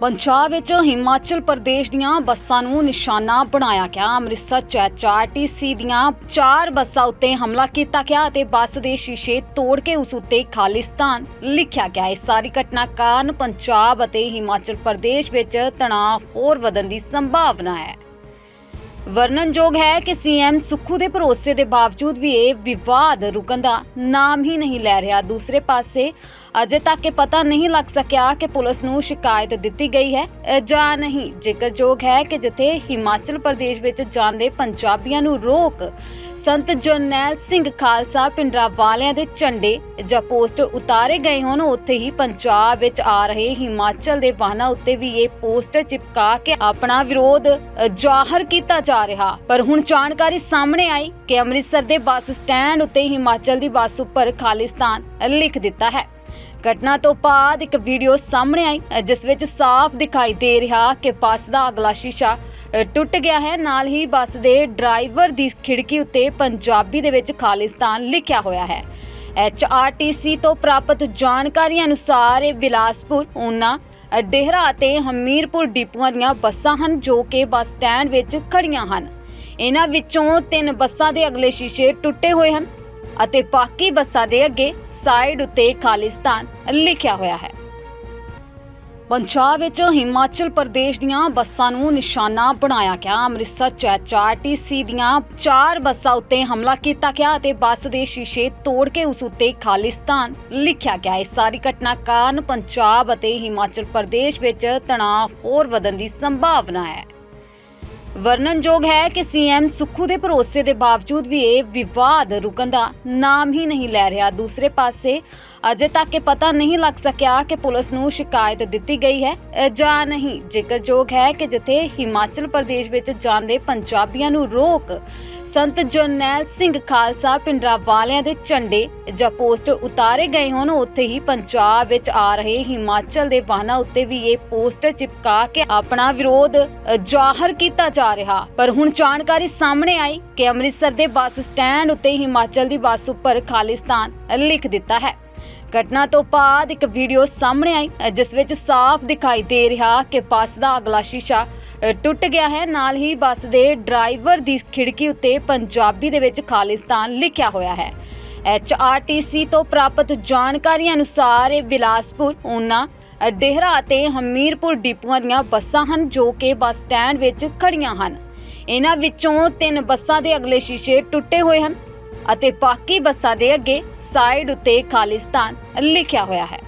ਪੰਜਾਬ ਵਿੱਚ ਹਿਮਾਚਲ ਪ੍ਰਦੇਸ਼ ਦੀਆਂ ਬੱਸਾਂ ਨੂੰ ਨਿਸ਼ਾਨਾ ਬਣਾਇਆ ਗਿਆ। ਅੰਮ੍ਰਿਤਸਰ ਚ ਐਚਆਰਟੀਸੀ ਦੀਆਂ ਚਾਰ ਬੱਸਾਂ ਉੱਤੇ ਹਮਲਾ ਕੀਤਾ ਗਿਆ ਅਤੇ ਬੱਸ ਦੇ ਸ਼ੀਸ਼ੇ ਤੋੜ ਕੇ ਉਸ ਉੱਤੇ ਖਾਲਿਸਤਾਨ ਲਿਖਿਆ ਗਿਆ। ਇਸ ਸਾਰੀ ਘਟਨਾ ਕਾਰਨ ਪੰਜਾਬ ਅਤੇ ਹਿਮਾਚਲ ਪ੍ਰਦੇਸ਼ ਵਿੱਚ ਤਣਾਅ ਹੋਰ ਵਧਣ ਦੀ ਸੰਭਾਵਨਾ ਹੈ। ਵਰਣਨਯੋਗ ਹੈ ਕਿ ਸੀਐਮ ਸੁੱਖੂ ਦੇ ਭਰੋਸੇ ਦੇ ਬਾਵਜੂਦ ਵੀ ਇਹ ਵਿਵਾਦ ਰੁਕਣ ਦਾ ਨਾਮ ਹੀ ਨਹੀਂ ਲੈ ਰਿਹਾ। ਦੂਸਰੇ ਪਾਸੇ, ਅਜੇ ਤੱਕ ਇਹ ਪਤਾ ਨਹੀਂ ਲੱਗ ਸਕਿਆ ਕਿ ਪੁਲਿਸ ਨੂੰ ਸ਼ਿਕਾਇਤ ਦਿੱਤੀ ਗਈ ਹੈ ਜਾਂ ਨਹੀਂ। ਜ਼ਿਕਰਯੋਗ ਹੈ ਕਿ ਜਿੱਥੇ ਹਿਮਾਚਲ ਪ੍ਰਦੇਸ਼ ਵਿੱਚ ਜਾਂਦੇ ਪੰਜਾਬੀਆਂ ਨੂੰ ਰੋਕ ਸੰਤ ਜਰਨੈਲ ਸਿੰਘ ਖਾਲਸਾ ਪਿੰਡਰਾ ਵਾਲਿਆਂ ਦੇ ਝੰਡੇ ਜਾਂ ਪੋਸਟਰ ਉਤਾਰੇ ਗਏ ਹੋਣ, ਉੱਥੇ ਹੀ ਪੰਜਾਬ ਵਿੱਚ ਆ ਰਹੇ ਹਿਮਾਚਲ ਦੇ ਵਾਹਨਾਂ ਉੱਤੇ ਵੀ ਇਹ ਪੋਸਟਰ ਚਿਪਕਾ ਕੇ ਆਪਣਾ ਵਿਰੋਧ ਜ਼ਾਹਰ ਕੀਤਾ ਜਾ ਰਿਹਾ। ਪਰ ਹੁਣ ਜਾਣਕਾਰੀ ਸਾਹਮਣੇ ਆਈ ਕਿ ਅੰਮ੍ਰਿਤਸਰ ਦੇ ਬੱਸ ਸਟੈਂਡ ਉੱਤੇ ਹਿਮਾਚਲ ਦੀ ਬੱਸ ਉੱਪਰ ਖਾਲਿਸਤਾਨ ਲਿਖ ਦਿੱਤਾ ਹੈ। ਘਟਨਾ ਤੋਂ ਬਾਅਦ ਇੱਕ ਵੀਡੀਓ ਸਾਹਮਣੇ ਆਈ ਜਿਸ ਵਿੱਚ ਸਾਫ਼ ਦਿਖਾਈ ਦੇ ਰਿਹਾ ਕਿ ਬੱਸ ਦਾ ਅਗਲਾ ਸ਼ੀਸ਼ਾ ਟੁੱਟ ਗਿਆ ਹੈ। ਨਾਲ ਹੀ ਬੱਸ ਦੇ ਡਰਾਈਵਰ ਦੀ ਖਿੜਕੀ ਉੱਤੇ ਪੰਜਾਬੀ ਦੇ ਵਿੱਚ ਖਾਲਿਸਤਾਨ ਲਿਖਿਆ ਹੋਇਆ ਹੈ। ਐਚਆਰਟੀਸੀ ਤੋਂ ਪ੍ਰਾਪਤ ਜਾਣਕਾਰੀ ਅਨੁਸਾਰ ਇਹ ਬਿਲਾਸਪੁਰ, ਊਨਾ ਡੇਹਰਾ ਅਤੇ ਹਮੀਰਪੁਰ ਡਿਪੂਆਂ ਦੀਆਂ ਬੱਸਾਂ ਹਨ ਜੋ ਕਿ ਬੱਸ ਸਟੈਂਡ ਵਿੱਚ ਖੜੀਆਂ ਹਨ। ਇਹਨਾਂ ਵਿੱਚੋਂ ਤਿੰਨ ਬੱਸਾਂ ਦੇ ਅਗਲੇ ਸ਼ੀਸ਼ੇ ਟੁੱਟੇ ਹੋਏ ਹਨ ਅਤੇ ਬਾਕੀ ਬੱਸਾਂ ਦੇ ਅੱਗੇ ਸਾਈਡ ਉੱਤੇ ਖਾਲਿਸਤਾਨ ਲਿਖਿਆ ਹੋਇਆ ਹੈ। ਪੰਜਾਬ ਵਿੱਚ ਹਿਮਾਚਲ ਪ੍ਰਦੇਸ਼ ਦੀਆਂ ਬੱਸਾਂ ਨੂੰ ਨਿਸ਼ਾਨਾ ਬਣਾਇਆ ਗਿਆ। ਅੰਮ੍ਰਿਤਸਰ ਚ ਐਚਆਰਟੀਸੀ ਦੀਆਂ ਚਾਰ ਬੱਸਾਂ ਉੱਤੇ ਹਮਲਾ ਕੀਤਾ ਗਿਆ ਅਤੇ ਬੱਸ ਦੇ ਸ਼ੀਸ਼ੇ ਤੋੜ ਕੇ ਉਸ ਉੱਤੇ ਖਾਲਿਸਤਾਨ ਲਿਖਿਆ ਗਿਆ। ਇਸ ਸਾਰੀ ਘਟਨਾ ਕਾਰਨ ਪੰਜਾਬ ਅਤੇ ਹਿਮਾਚਲ ਪ੍ਰਦੇਸ਼ ਵਿੱਚ ਤਣਾਅ ਹੋਰ ਵਧਣ ਦੀ ਸੰਭਾਵਨਾ ਹੈ। ਵਰਣਨਯੋਗ ਹੈ ਕਿ ਸੀਐਮ ਸੁੱਖੂ ਦੇ ਭਰੋਸੇ ਦੇ ਬਾਵਜੂਦ ਵੀ ਇਹ ਵਿਵਾਦ ਰੁਕਣ ਦਾ ਨਾਮ ਹੀ ਨਹੀਂ ਲੈ ਰਿਹਾ। ਦੂਸਰੇ ਪਾਸੇ, ਅਜੇ ਤੱਕ ਇਹ ਪਤਾ ਨਹੀਂ ਲੱਗ ਸਕਿਆ ਕਿ ਪੁਲਿਸ ਨੂੰ ਸ਼ਿਕਾਇਤ ਦਿੱਤੀ ਗਈ ਹੈ ਜਾਂ ਨਹੀਂ। ਜ਼ਿਕਰਯੋਗ ਹੈ ਕਿ ਜਿੱਥੇ ਹਿਮਾਚਲ ਪ੍ਰਦੇਸ਼ ਵਿੱਚ ਜਾਂਦੇ ਪੰਜਾਬੀਆਂ ਨੂੰ ਰੋਕ ਸੰਤ ਜਰਨੈਲ ਸਿੰਘ ਖਾਲਸਾ ਪਿੰਡਰਾ ਵਾਲਿਆਂ ਦੇ ਝੰਡੇ ਜਾਂ ਪੋਸਟਰ ਉਤਾਰੇ ਗਏ ਹੋਣ, ਉੱਥੇ ਹੀ ਪੰਜਾਬ ਵਿੱਚ ਆ ਰਹੇ ਹਿਮਾਚਲ ਦੇ ਵਾਹਨਾਂ ਉੱਤੇ ਵੀ ਇਹ ਪੋਸਟਰ ਚਿਪਕਾ ਕੇ ਆਪਣਾ ਵਿਰੋਧ ਜ਼ਾਹਰ ਕੀਤਾ ਜਾ ਰਿਹਾ। ਪਰ ਹੁਣ ਜਾਣਕਾਰੀ ਸਾਹਮਣੇ ਆਈ ਕਿ ਅੰਮ੍ਰਿਤਸਰ ਦੇ ਬੱਸ ਸਟੈਂਡ ਉੱਤੇ ਹਿਮਾਚਲ ਦੀ ਬੱਸ ਉੱਪਰ ਖਾਲਿਸਤਾਨ ਲਿਖ ਦਿੱਤਾ ਹੈ। ਘਟਨਾ ਤੋਂ ਬਾਅਦ ਇੱਕ ਵੀਡੀਓ ਸਾਹਮਣੇ ਆਈ ਜਿਸ ਵਿੱਚ ਸਾਫ਼ ਦਿਖਾਈ ਦੇ ਰਿਹਾ ਕਿ ਬੱਸ ਦਾ ਅਗਲਾ ਸ਼ੀਸ਼ਾ ਟੁੱਟ ਗਿਆ ਹੈ। ਨਾਲ ਹੀ ਬੱਸ ਦੇ ਡਰਾਈਵਰ ਦੀ ਖਿੜਕੀ ਉੱਤੇ ਪੰਜਾਬੀ ਦੇ ਵਿੱਚ ਖਾਲਿਸਤਾਨ ਲਿਖਿਆ ਹੋਇਆ ਹੈ। ਐਚਆਰਟੀਸੀ ਤੋਂ ਪ੍ਰਾਪਤ ਜਾਣਕਾਰੀ ਅਨੁਸਾਰ ਇਹ ਬਿਲਾਸਪੁਰ ਊਨਾ ਅ, ਡੇਹਰਾ ਅਤੇ ਹਮੀਰਪੁਰ ਡਿਪੂਆਂ ਦੀਆਂ ਬੱਸਾਂ ਹਨ ਜੋ ਕਿ ਬੱਸ ਸਟੈਂਡ ਵਿੱਚ ਖੜੀਆਂ ਹਨ। ਇਹਨਾਂ ਵਿੱਚੋਂ ਤਿੰਨ ਬੱਸਾਂ ਦੇ ਅਗਲੇ ਸ਼ੀਸ਼ੇ ਟੁੱਟੇ ਹੋਏ ਹਨ ਅਤੇ ਬਾਕੀ ਬੱਸਾਂ ਦੇ ਅੱਗੇ ਸਾਈਡ ਉੱਤੇ ਖਾਲਿਸਤਾਨ ਲਿਖਿਆ ਹੋਇਆ ਹੈ।